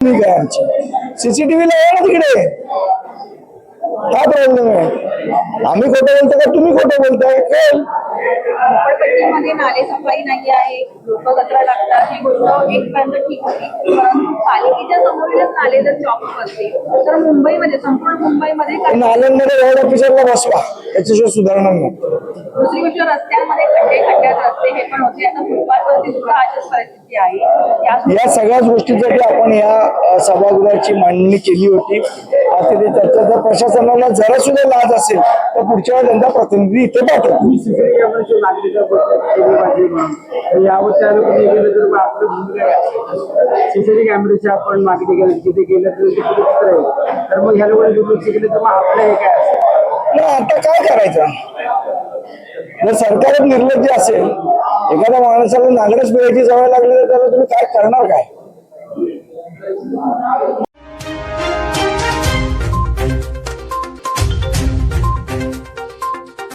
आहे आमची. सीसीटीव्हीला आहे ना तिकडे. काय प्रॉब्लेम आहे? आम्ही खोटं बोलतो का तुम्ही खोटं बोलताय? कळेल. झोपडपट्टीमध्ये नाले सफाई नाही आहे लोक कचरा टाकतात ही गोष्ट एक पर्यंत ठीक होती. परंतु पालिकेच्या समोरीलच नाले जर चॉक करतील तर मुंबईमध्ये संपूर्ण मुंबईमध्ये काही नाल्यांमध्ये रोड ऑफिसरला बसवा. त्याच्याशिवाय सुधारणार नाही दुसरी गोष्ट रस्त्यांमध्ये खड्डे खड्ड्यात रस्ते हे पण होते. आता फुटपाथवरती सुद्धा अशीच परिस्थिती आहे. या या सगळ्याच गोष्टीसाठी आपण या अ, सभागृहाची मांडणी केली होती. आता ते त्याचा जर प्रशासनाला जरा सुद्धा लाज असेल तर पुढच्या वेळेला त्यांचा प्रतिनिधी इथे पाठवतो. यावर त्या लोकांनी गेलं तर मग आपलं भूमिका काय सीसीटीव्ही कॅमेऱ्याची आपण मागणी केली. तिथे गेलं तर ते कुठे तर मग ह्या लोकांनी दुर्लक्ष केलं तर मग आपलं हे काय असेल? नाही आता काय करायचं? जर सरकारच निर्लज्ज असेल एखाद्या माणसाला नागडच पिळायची सवय लागली तर त्याला तुम्ही काय करणार काय?